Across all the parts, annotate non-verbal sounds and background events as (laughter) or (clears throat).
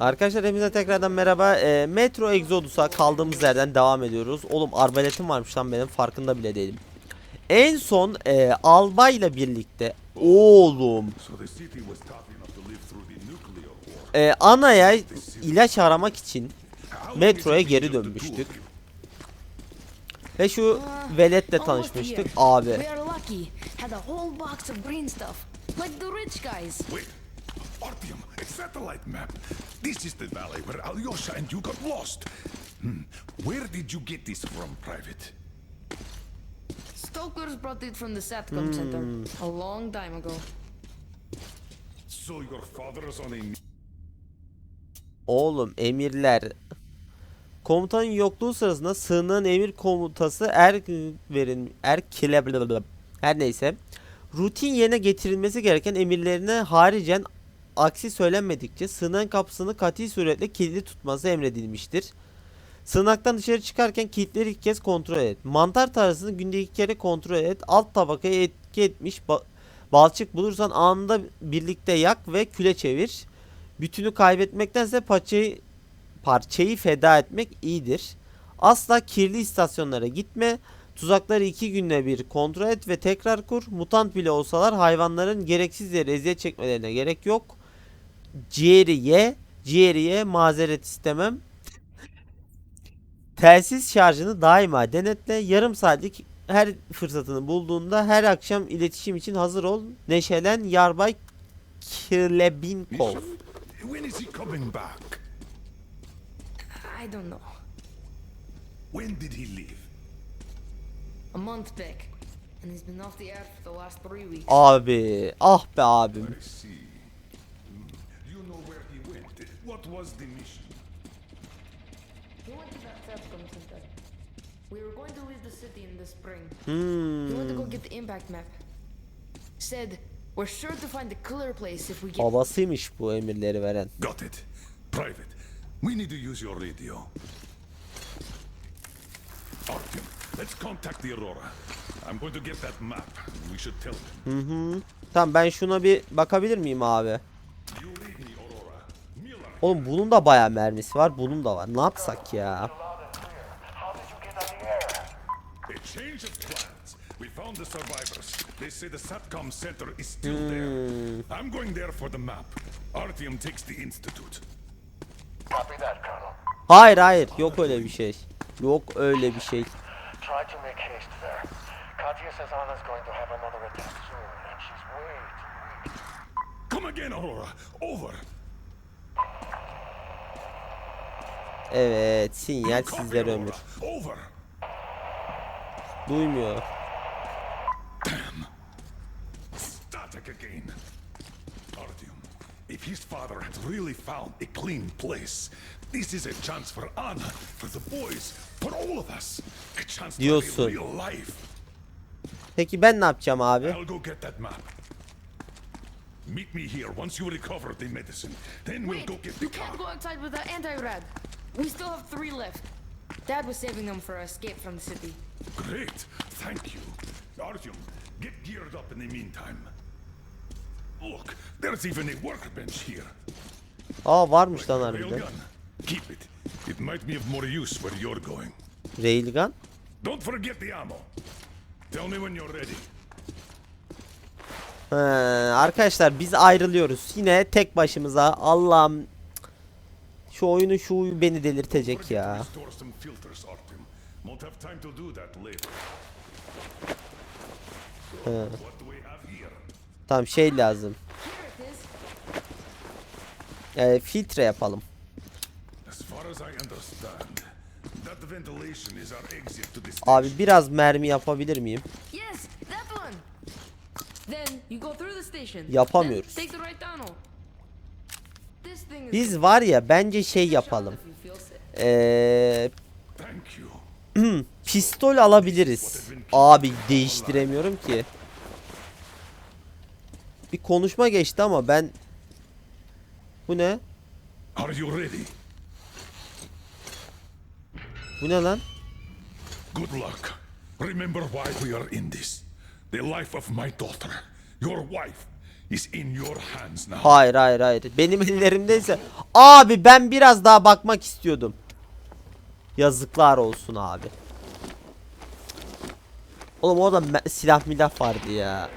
Arkadaşlar hepinize tekrardan merhaba. Ee, Metro Exodus'a kaldığımız yerden devam ediyoruz. Oğlum arbaletim varmış lan benim farkında bile değilim. En son e, albayla birlikte oğlum e, anaya ilaç aramak için metroya geri dönmüştük. Ve şu veletle tanışmıştık abi. Artyom, a satellite map. This is the valley where Alyosha and you got lost. Hmm. Where did you get this from, Private? Stokers brought it from the SATCOM center a long time ago. So your father's on a Oğlum emirler. Komutanın yokluğu sırasında sığınağın emir komutası er verin er kile her neyse rutin yerine getirilmesi gereken emirlerine haricen aksi söylenmedikçe sığınağın kapısını kati suretle kilitli tutması emredilmiştir. Sığınaktan dışarı çıkarken kilitleri ilk kez kontrol et. Mantar tarzını günde iki kere kontrol et. Alt tabakaya etki etmiş ba- balçık bulursan anında birlikte yak ve küle çevir. Bütünü kaybetmektense parçayı, parçayı feda etmek iyidir. Asla kirli istasyonlara gitme. Tuzakları iki günde bir kontrol et ve tekrar kur. Mutant bile olsalar hayvanların gereksiz yere eziyet çekmelerine gerek yok. Ciğeri ye. Ciğeri ye. Mazeret istemem. Telsiz şarjını daima denetle. Yarım saatlik her fırsatını bulduğunda her akşam iletişim için hazır ol. Neşelen Yarbay Kirlebinkov. When is he coming back? I don't know. When did he leave? A month back. And he's been off the air for the last three weeks. Abi, ah be abim. I see. Hmm. You know where he went. What was the mission? He went to that SATCOM center. We were going to leave the city in the spring. Hmm. He went to go get the impact map. Said, we're sure to find a clear place if we get... Babasıymış bu emirleri veren. Got it. Private, we need to use your radio. Artyom, let's contact the Aurora. I'm going to get that map. We should tell them. Tamam ben şuna bir bakabilir miyim abi? You lead me, Aurora. Miller, Oğlum bunun da bayağı mermisi var. Bunun da var. Ne yapsak ya? We found the survivors. They say the SATCOM center is still there. I'm going there for the map. Artyom takes the institute. Copy that, Colonel. Hayır hayır. Yok öyle bir şey. Yok öyle bir şey. Try to make haste there. Katya says Anna's going to have another attack soon, and she's way too weak. Come again, Aurora. Over. Evet. Sinyal sizlere ömür. Duymuyor. İf his father had really found a clean place, this is a chance for Anna, for the boys, for all of us. A chance to Diyorsun. real life. Peki ben ne yapacağım abi? I'll go get that map. Meet me here once you recover the medicine. Then we'll Wait, go get the you can't car. go outside with the anti-rad. We still have three left. Dad was saving them for our escape from the city. Great, thank you. Artyom, get geared up in the meantime. Look, there's even a workbench here. Aa varmış lan harbiden. Railgun. Keep it. It might be of more use where you're going. Railgun. Don't forget the ammo. Tell me when you're ready. He, arkadaşlar biz ayrılıyoruz. Yine tek başımıza. Allah'ım. Şu oyunu şu beni delirtecek ya. here? Tamam şey lazım. Ee, filtre yapalım. Abi biraz mermi yapabilir miyim? Yes, Biz var ya bence şey yapalım. Ee, (clears throat) pistol alabiliriz. Abi değiştiremiyorum ki. Bir konuşma geçti ama ben... Bu ne? Are you ready? Bu ne lan? Good luck. Remember why we are in this. The life of my daughter, your wife. Hayır hayır hayır. Benim ellerimdeyse. Abi ben biraz daha bakmak istiyordum. Yazıklar olsun abi. Oğlum orada silah milah vardı ya.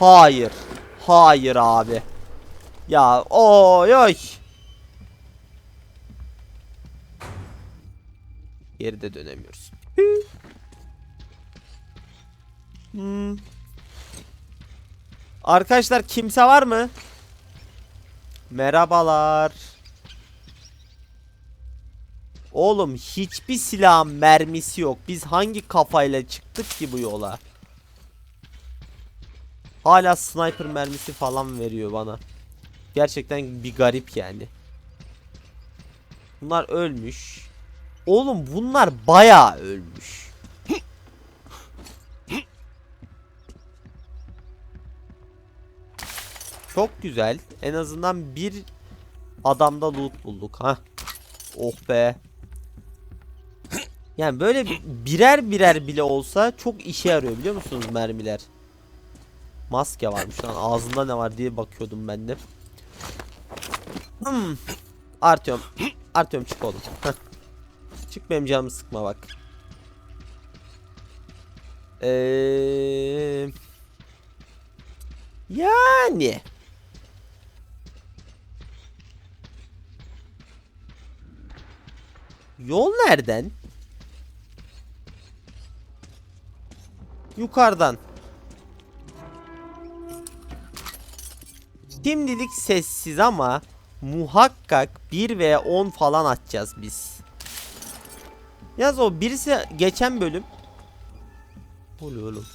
Hayır. Hayır abi. Ya oy oy. Geri de dönemiyoruz. Hmm. Arkadaşlar kimse var mı? Merhabalar. Oğlum hiçbir silahın mermisi yok. Biz hangi kafayla çıktık ki bu yola? Hala sniper mermisi falan veriyor bana. Gerçekten bir garip yani. Bunlar ölmüş. Oğlum bunlar bayağı ölmüş. Çok güzel. En azından bir adamda loot bulduk ha. Oh be. Yani böyle bi- birer birer bile olsa çok işe yarıyor biliyor musunuz mermiler? Maske varmış lan ağzında ne var diye bakıyordum ben de. Hmm. Artıyorum. Artıyorum çık oğlum. Heh. Çık benim canımı sıkma bak. Eee... Yani. Yol nereden? Yukarıdan. Şimdilik sessiz ama muhakkak 1 veya 10 falan atacağız biz. Yaz o birisi geçen bölüm. Oluyor oğlum?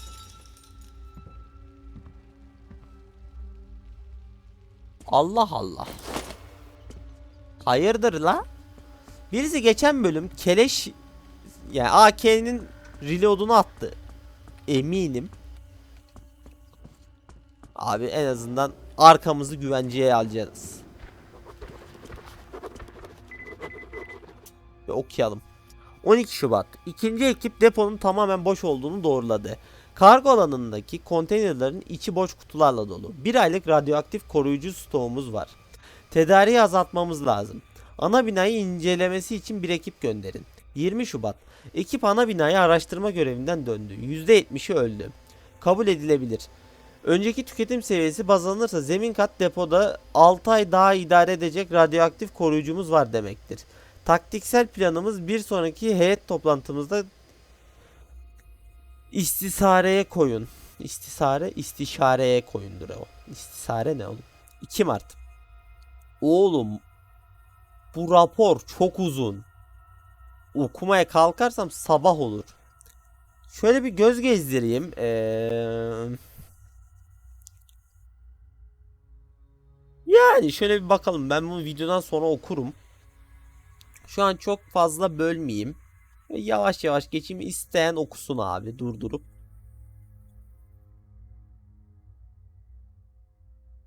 Allah Allah. Hayırdır la? Birisi geçen bölüm keleş yani AK'nin reload'unu attı. Eminim. Abi en azından arkamızı güvenceye alacağız. Ve okuyalım. 12 Şubat. İkinci ekip deponun tamamen boş olduğunu doğruladı. Kargo alanındaki konteynerlerin içi boş kutularla dolu. Bir aylık radyoaktif koruyucu stoğumuz var. Tedariği azaltmamız lazım. Ana binayı incelemesi için bir ekip gönderin. 20 Şubat. Ekip ana binayı araştırma görevinden döndü. %70'i öldü. Kabul edilebilir. Önceki tüketim seviyesi baz alınırsa zemin kat depoda 6 ay daha idare edecek radyoaktif koruyucumuz var demektir. Taktiksel planımız bir sonraki heyet toplantımızda istisareye koyun. İstisare, istişareye koyundur o. İstisare ne oğlum? 2 Mart. Oğlum bu rapor çok uzun. Okumaya kalkarsam sabah olur. Şöyle bir göz gezdireyim. Ee... Yani şöyle bir bakalım. Ben bu videodan sonra okurum. Şu an çok fazla bölmeyeyim. Yavaş yavaş geçeyim. İsteyen okusun abi durdurup.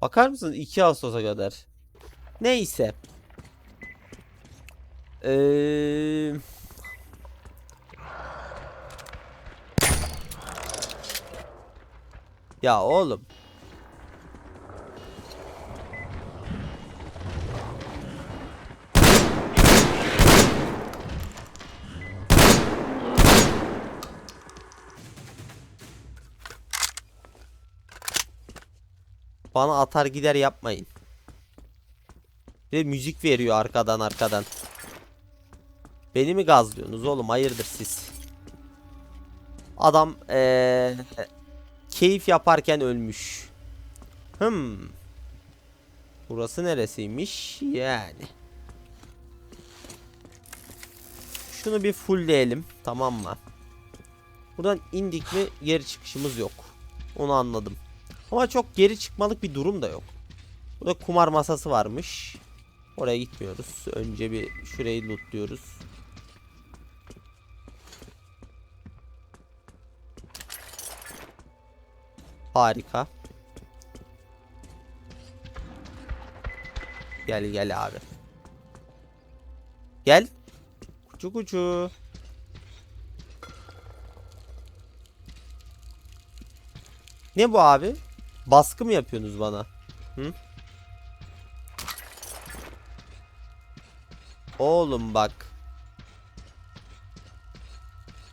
Bakar mısın 2 Ağustos'a kadar? Neyse. Eee... Ya oğlum. Bana atar gider yapmayın. Ve müzik veriyor arkadan arkadan. Beni mi gazlıyorsunuz oğlum? Hayırdır siz? Adam eee keyif yaparken ölmüş. Hmm. Burası neresiymiş? Yani. Şunu bir fullleyelim. Tamam mı? Buradan indik ve geri çıkışımız yok. Onu anladım. Ama çok geri çıkmalık bir durum da yok. Burada kumar masası varmış. Oraya gitmiyoruz. Önce bir şurayı lootluyoruz. Harika. Gel gel abi. Gel. Kuçu kuçu. Ne bu abi? Baskı mı yapıyorsunuz bana? Hı? Oğlum bak.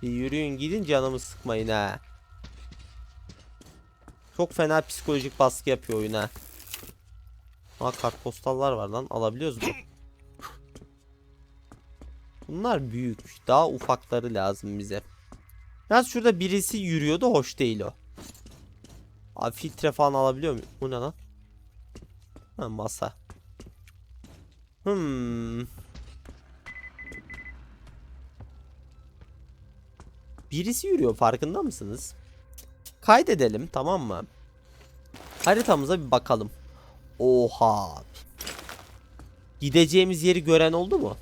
Bir yürüyün gidin canımı sıkmayın ha. Çok fena psikolojik baskı yapıyor oyun ha. Aa kartpostallar var lan alabiliyoruz mu? Bunlar büyük. Daha ufakları lazım bize. Yalnız şurada birisi yürüyordu hoş değil o. Abi filtre falan alabiliyor muyum? Bu ne lan? Ha masa. Hmm. Birisi yürüyor farkında mısınız? Kaydedelim tamam mı? Haritamıza bir bakalım. Oha. Gideceğimiz yeri gören oldu mu?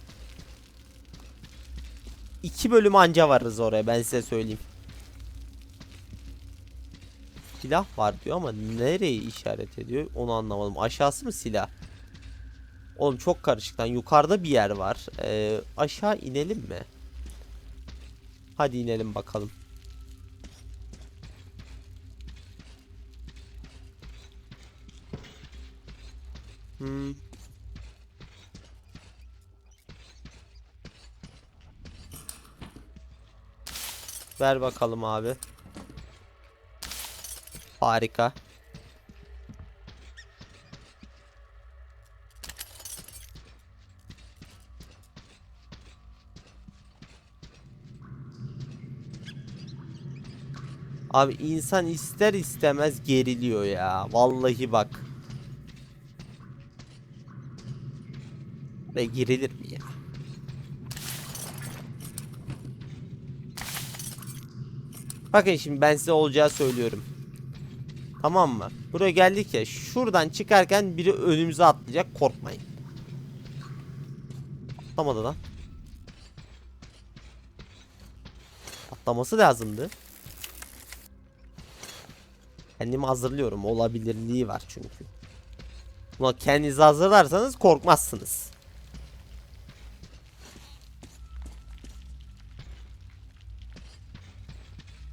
İki bölüm anca varız oraya ben size söyleyeyim. Silah var diyor ama nereyi işaret ediyor onu anlamadım. Aşağısı mı silah? Oğlum çok karışık lan. Yukarıda bir yer var. Ee, aşağı inelim mi? Hadi inelim bakalım. Hmm. Ver bakalım abi. Harika. Abi insan ister istemez geriliyor ya. Vallahi bak. Ve girilir mi ya? Bakın şimdi ben size olacağı söylüyorum. Tamam mı? Buraya geldik ya. Şuradan çıkarken biri önümüze atlayacak. Korkmayın. Atlamadı lan. Atlaması lazımdı. Kendimi hazırlıyorum. Olabilirliği var çünkü. Buna kendinizi hazırlarsanız korkmazsınız.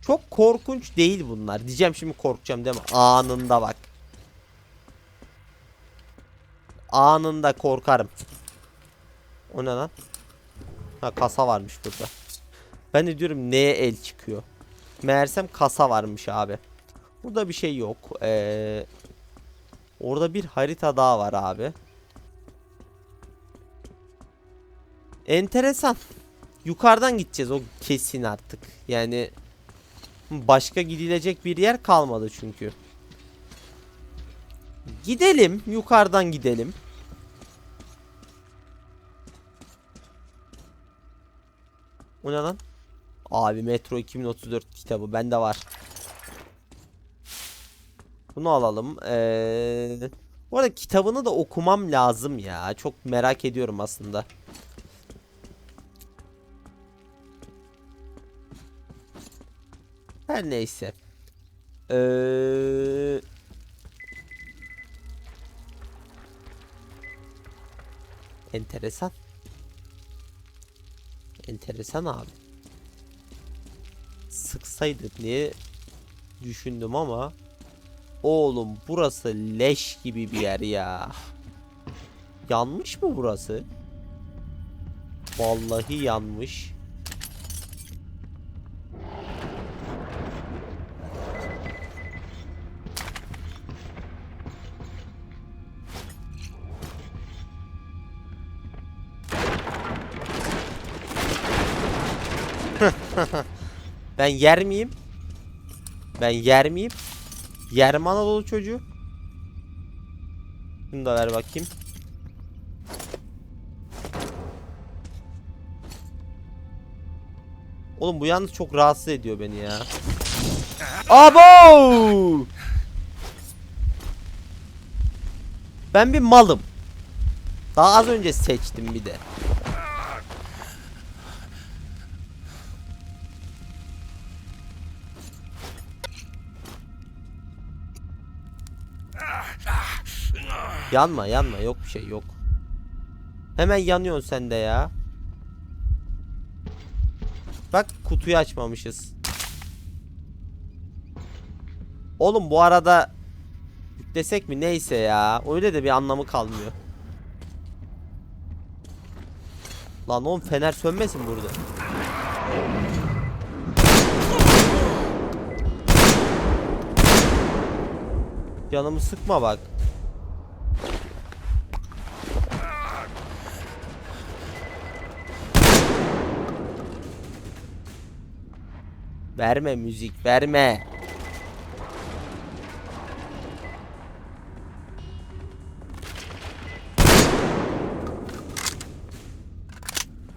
Çok korkunç değil bunlar. Diyeceğim şimdi korkacağım mi? Anında bak. Anında korkarım. O ne lan? Ha kasa varmış burada. Ben de diyorum neye el çıkıyor. Meğersem kasa varmış abi. Burada bir şey yok. Ee, orada bir harita daha var abi. Enteresan. Yukarıdan gideceğiz o kesin artık. Yani başka gidilecek bir yer kalmadı çünkü. Gidelim. Yukarıdan gidelim. O ne lan? Abi Metro 2034 kitabı bende var. Bunu alalım. Ee, bu arada kitabını da okumam lazım ya. Çok merak ediyorum aslında. Her neyse. Ee, enteresan. Enteresan abi. Sıksaydık diye düşündüm ama Oğlum burası leş gibi bir yer ya. Yanmış mı burası? Vallahi yanmış. Ben yer miyim? Ben yer miyim? Yer mi Anadolu çocuğu? Şunu da ver bakayım. Oğlum bu yalnız çok rahatsız ediyor beni ya. Abo! Ben bir malım. Daha az önce seçtim bir de. Yanma yanma yok bir şey yok. Hemen yanıyorsun sen de ya. Bak kutuyu açmamışız. Oğlum bu arada Yüklesek mi? Neyse ya. Öyle de bir anlamı kalmıyor. Lan oğlum fener sönmesin burada. Canımı sıkma bak. Verme müzik verme.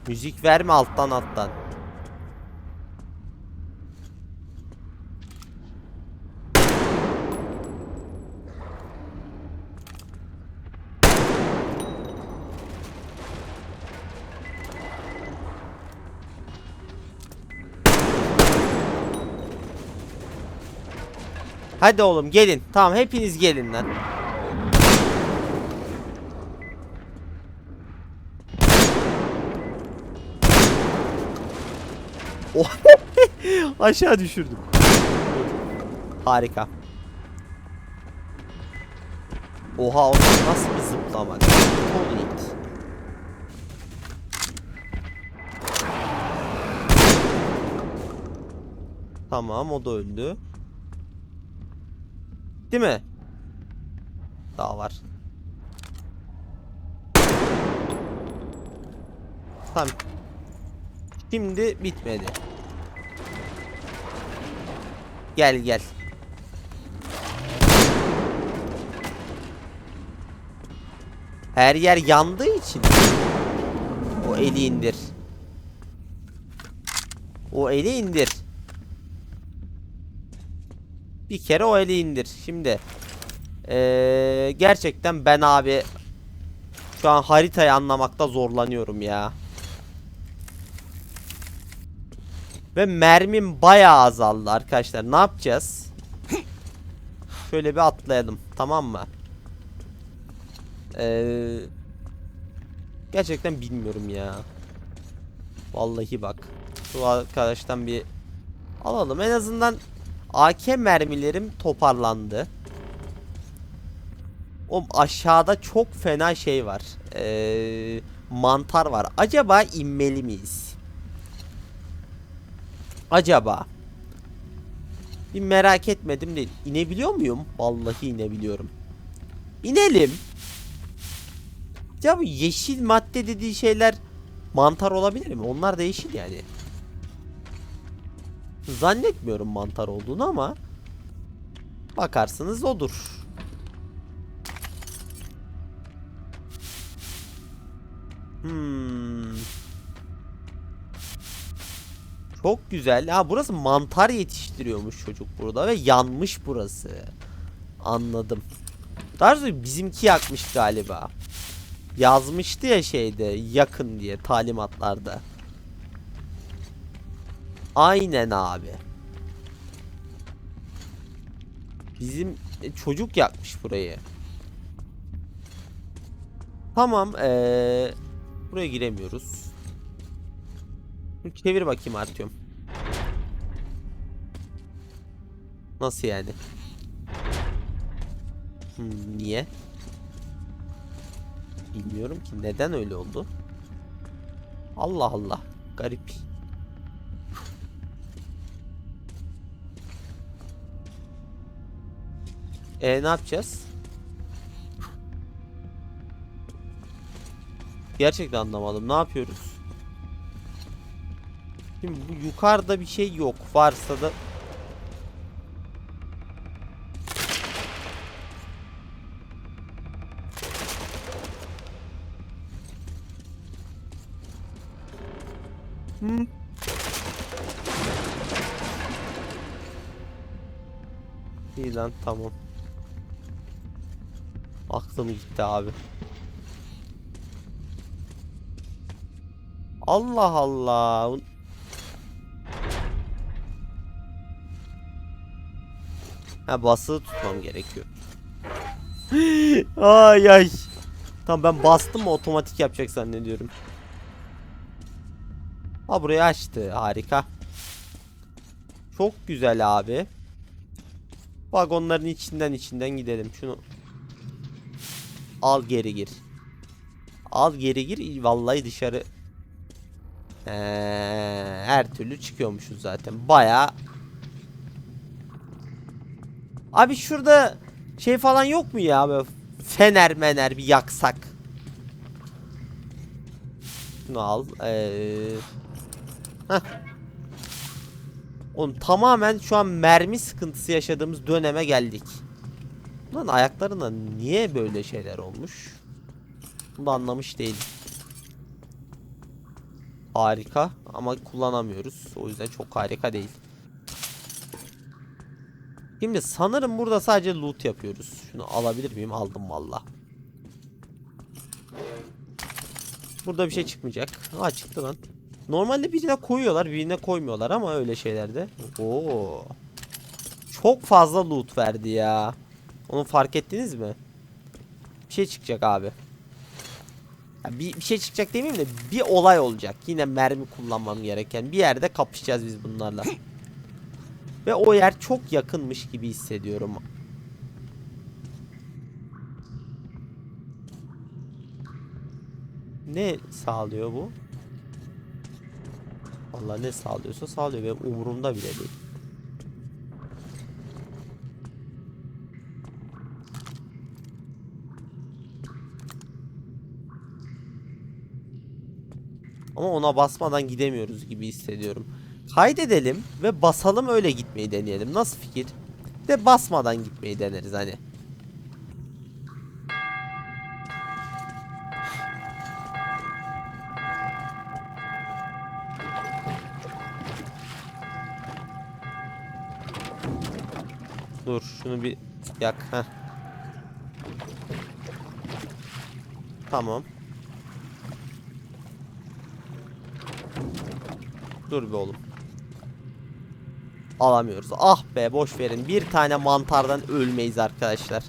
Müzik verme alttan alttan. Hadi oğlum gelin. Tamam hepiniz gelin lan. (laughs) Aşağı düşürdüm. Harika. Oha o nasıl bir zıplamak? Holy it. Tamam o da öldü. Değil mi? Daha var. Tamam. Şimdi bitmedi. Gel gel. Her yer yandığı için o eli indir. O eli indir. Bir kere o eli indir. Şimdi ee, gerçekten ben abi şu an haritayı anlamakta zorlanıyorum ya. Ve mermim bayağı azaldı arkadaşlar. Ne yapacağız? Şöyle bir atlayalım. Tamam mı? Ee, gerçekten bilmiyorum ya. Vallahi bak. Şu arkadaştan bir alalım. En azından AK mermilerim toparlandı. O aşağıda çok fena şey var. Ee, mantar var. Acaba inmeli miyiz? Acaba? Bir merak etmedim değil. İnebiliyor muyum? Vallahi inebiliyorum. İnelim. Ya bu yeşil madde dediği şeyler mantar olabilir mi? Onlar da yeşil yani. Zannetmiyorum mantar olduğunu ama bakarsınız odur. Hmm. Çok güzel. Ha burası mantar yetiştiriyormuş çocuk burada ve yanmış burası. Anladım. Daha bizimki yakmış galiba. Yazmıştı ya şeyde yakın diye talimatlarda. Aynen abi. Bizim e, çocuk yakmış burayı. Tamam ee, buraya giremiyoruz. Çevir bakayım artıyorum. Nasıl yani? Hmm, niye? Bilmiyorum ki neden öyle oldu. Allah Allah. Garip. E ne yapacağız? Gerçekten anlamadım. Ne yapıyoruz? Şimdi bu yukarıda bir şey yok. Varsa da Hı. İyi lan tamam. Aklım gitti abi. Allah Allah. Ha basılı tutmam gerekiyor. (gasps) ay ay. Tamam ben bastım mı otomatik yapacak zannediyorum. Ha burayı açtı. Harika. Çok güzel abi. Vagonların içinden içinden gidelim. Şunu al geri gir. Al geri gir. Vallahi dışarı Ee, her türlü çıkıyormuşuz zaten. Baya Abi şurada şey falan yok mu ya böyle fener mener bir yaksak. Şunu al. Ee... Heh. Oğlum tamamen şu an mermi sıkıntısı yaşadığımız döneme geldik. Lan ayaklarına niye böyle şeyler olmuş? Bunu da anlamış değilim. Harika ama kullanamıyoruz. O yüzden çok harika değil. Şimdi sanırım burada sadece loot yapıyoruz. Şunu alabilir miyim? Aldım valla. Burada bir şey çıkmayacak. Ha çıktı lan. Normalde birine koyuyorlar, birine koymuyorlar ama öyle şeylerde. Oo. Çok fazla loot verdi ya. Onu fark ettiniz mi? Bir şey çıkacak abi. Ya bir, bir şey çıkacak demeyeyim de bir olay olacak. Yine mermi kullanmam gereken bir yerde kapışacağız biz bunlarla. (laughs) Ve o yer çok yakınmış gibi hissediyorum. Ne sağlıyor bu? Vallahi ne sağlıyorsa sağlıyor benim umurumda bile değil. Ama ona basmadan gidemiyoruz gibi hissediyorum. Kaydedelim ve basalım öyle gitmeyi deneyelim. Nasıl fikir? De basmadan gitmeyi deneriz hani. Dur şunu bir yak. Heh. Tamam. Dur be oğlum. Alamıyoruz. Ah be boş verin. Bir tane mantardan ölmeyiz arkadaşlar.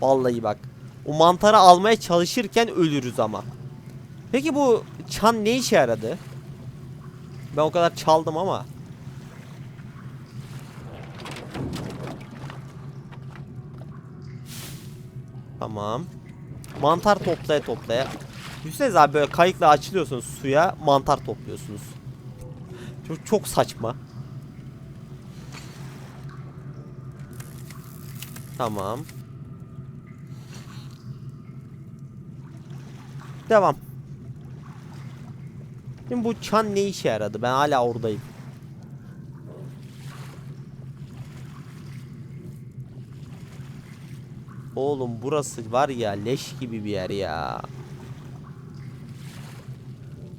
Vallahi bak. O mantarı almaya çalışırken ölürüz ama. Peki bu çan ne işe yaradı? Ben o kadar çaldım ama. Tamam. Mantar toplaya toplaya. Düşünsenize abi böyle kayıkla açılıyorsunuz suya mantar topluyorsunuz. Çok, çok saçma. Tamam. Devam. Şimdi bu çan ne işe yaradı? Ben hala oradayım. Oğlum burası var ya leş gibi bir yer ya.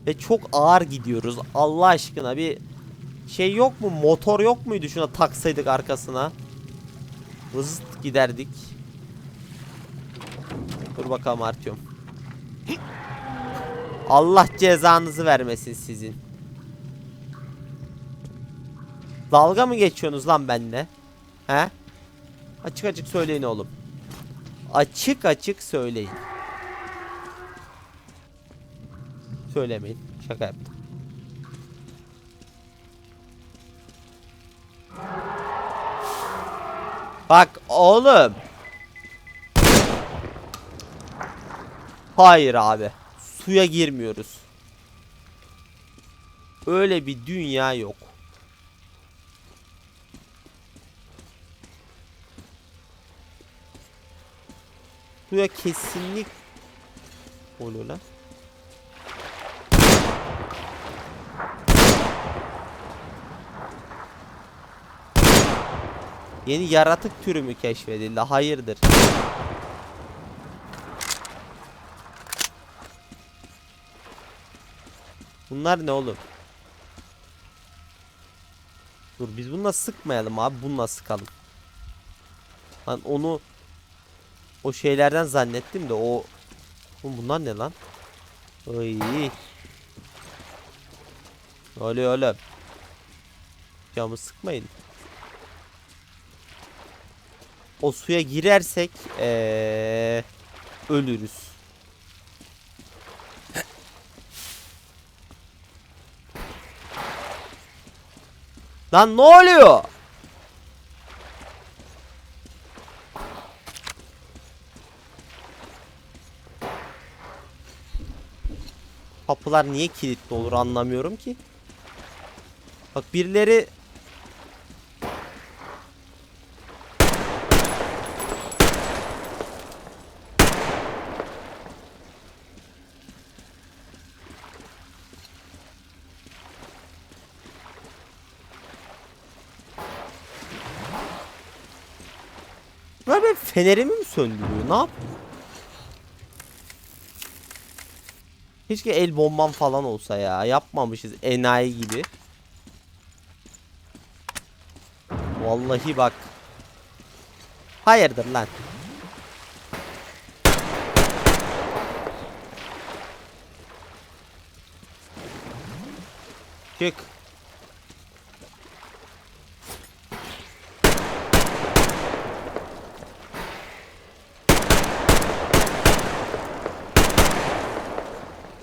Ve çok ağır gidiyoruz. Allah aşkına bir şey yok mu? Motor yok muydu şuna taksaydık arkasına? Hızlı giderdik. Dur bakalım artıyorum. Allah cezanızı vermesin sizin. Dalga mı geçiyorsunuz lan benimle? He? Açık açık söyleyin oğlum. Açık açık söyleyin. Söylemeyin. Şaka yaptım. Bak oğlum. Hayır abi. Suya girmiyoruz. Öyle bir dünya yok. Suya kesinlik oluyor lan. Yeni yaratık türü mü keşfedildi? Hayırdır? Bunlar ne oğlum? Dur biz bununla sıkmayalım abi. Bununla sıkalım. Lan onu o şeylerden zannettim de o Oğlum bunlar ne lan? Ne oluyor oğlum? Camı sıkmayın. O suya girersek ee, ölürüz. Lan ne oluyor? Kapılar niye kilitli olur anlamıyorum ki. Bak birileri fenerimi mi söndürüyor? Ne yap? Keşke el bombam falan olsa ya. Yapmamışız enayi gibi. Vallahi bak. Hayırdır lan? Çık.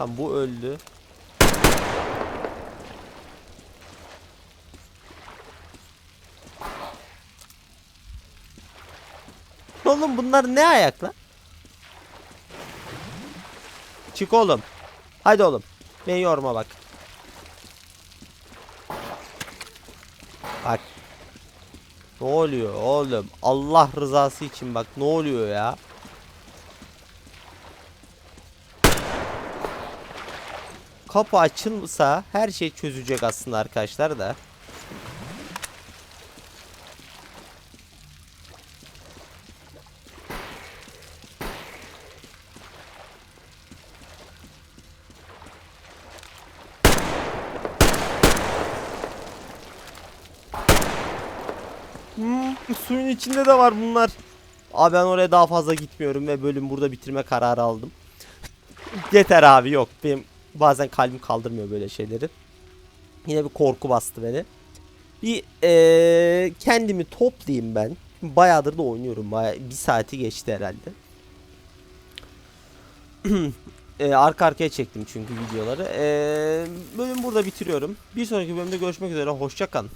Tamam bu öldü. Oğlum bunlar ne ayak lan? Çık oğlum. Haydi oğlum. Beni yorma bak. Bak. Ne oluyor oğlum? Allah rızası için bak ne oluyor ya? Kapı açılsa her şey çözecek aslında arkadaşlar da. Hmm, suyun içinde de var bunlar. Abi ben oraya daha fazla gitmiyorum ve bölüm burada bitirme kararı aldım. (laughs) Yeter abi yok. Benim bazen kalbim kaldırmıyor böyle şeyleri. Yine bir korku bastı beni. Bir eee, kendimi toplayayım ben. Bayağıdır da oynuyorum. Bayağı, bir saati geçti herhalde. Eee, (clears throat) arka arkaya çektim çünkü videoları. Eee bölüm burada bitiriyorum. Bir sonraki bölümde görüşmek üzere. Hoşçakalın.